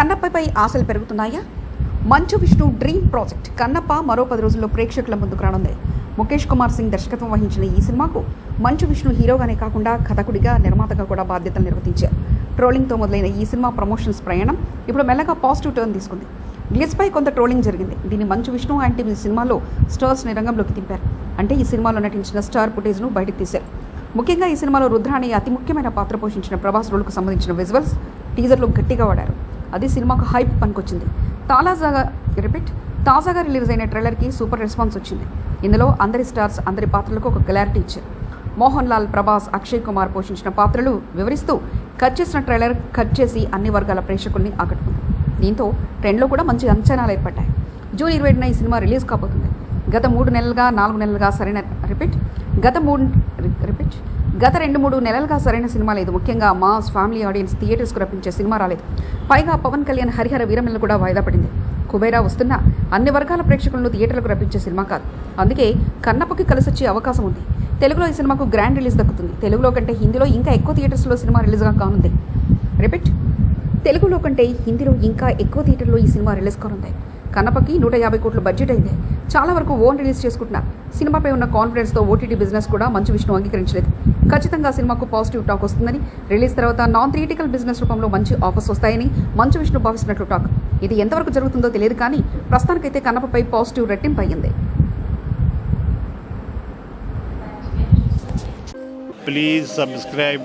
కన్నప్పపై ఆశలు పెరుగుతున్నాయా? Manchu Vishnu dream project. Kannappa మరో పది రోజుల్లో ప్రేక్షకుల ముందుకు రానుంది. ముఖేష్ కుమార్ సింగ్ దర్శకత్వం వహించిన ఈ సినిమాకు మంచు విష్ణు హీరోగానే కాకుండా కథకుడిగా నిర్మాతగా కూడా బాధ్యతలు నిర్వర్తించారు ట్రోలింగ్తో మొదలైన ఈ సినిమా ప్రమోషన్స్ ప్రయాణం ఇప్పుడు మెల్లగా పాజిటివ్ టర్న్ తీసుకుంది. గ్లిస్పై కొంత ట్రోలింగ్ జరిగింది. దీన్ని మంచు విష్ణు అండ్ మీ సినిమాలో స్టార్స్ని రంగంలోకి దింపారు. అంటే ఈ సినిమాలో నటించిన స్టార్ ఫుటేజ్ను బయటకు తీశారు. ముఖ్యంగా ఈ సినిమాలో రుద్రాణి అతి ముఖ్యమైన పాత్ర పోషించిన ప్రభాస్ రోల్కు సంబంధించిన విజువల్స్ టీజర్లో గట్టిగా వాడారు. అది సినిమాకు హైప్ పనికొచ్చింది. తాజాగా రిపీట్ తాజాగా రిలీజ్ అయిన ట్రైలర్కి సూపర్ రెస్పాన్స్ వచ్చింది. ఇందులో అందరి స్టార్స్ అందరి పాత్రలకు ఒక క్లారిటీ ఇచ్చారు. మోహన్ లాల్ ప్రభాస్ అక్షయ్ కుమార్ పోషించిన పాత్రలు వివరిస్తూ కట్ చేసిన ట్రైలర్ కట్ చేసి అన్ని వర్గాల ప్రేక్షకుల్ని ఆకట్టుకుంది. దీంతో ట్రెండ్లో కూడా మంచి అంచనాలు ఏర్పడ్డాయి. జూన్ ఇరవై ఈ సినిమా రిలీజ్ కాబోతుంది. గత మూడు నెలలుగా నాలుగు నెలలుగా సరైన రిపీట్ గత మూడు గత రెండు మూడు నెలలుగా సరైన సినిమా లేదు. ముఖ్యంగా మాస్ ఫ్యామిలీ ఆడియన్స్ థియేటర్స్కు రప్పించే సినిమా రాలేదు. పైగా పవన్ కళ్యాణ్ హరిహర వీరమిల్ల కూడా వాయిదా పడింది. కుబేరా వస్తున్న అన్ని వర్గాల ప్రేక్షకులను థియేటర్లకు రప్పించే సినిమా కాదు. అందుకే కన్నప్పకి కలిసొచ్చే అవకాశం ఉంది. తెలుగులో ఈ సినిమాకు గ్రాండ్ రిలీజ్ దక్కుతుంది. తెలుగులో కంటే హిందీలో ఇంకా ఎక్కువ థియేటర్స్లో సినిమా రిలీజ్గా కానుంది. రిపీట్. తెలుగులో కంటే హిందీలో ఇంకా ఎక్కువ థియేటర్లో ఈ సినిమా రిలీజ్ కానుంది. కనపకి నూట యాభై కోట్ల బడ్జెట్ అయింది. చాలా వరకు ఓన్ రిలీజ్ చేసుకుంటున్నారు. సినిమాపై ఉన్న కాన్ఫిడెన్స్తో ఓటీటీ బిజినెస్ కూడా మంచు విష్ణు అంగీకరించలేదు. ఖచ్చితంగా సినిమాకు పాజిటివ్ టాక్ వస్తుందని రిలీజ్ తర్వాత నాన్ థియేటికల్ బిజినెస్ రూపంలో మంచి ఆఫర్స్ వస్తాయని మంచు విష్ణు భావిస్తున్నట్లు టాక్ ఇది ఎంతవరకు జరుగుతుందో తెలియదు కానీ ప్రస్తుతానికైతే కనపపై పాజిటివ్ రెట్టింపు అయ్యింది. Please subscribe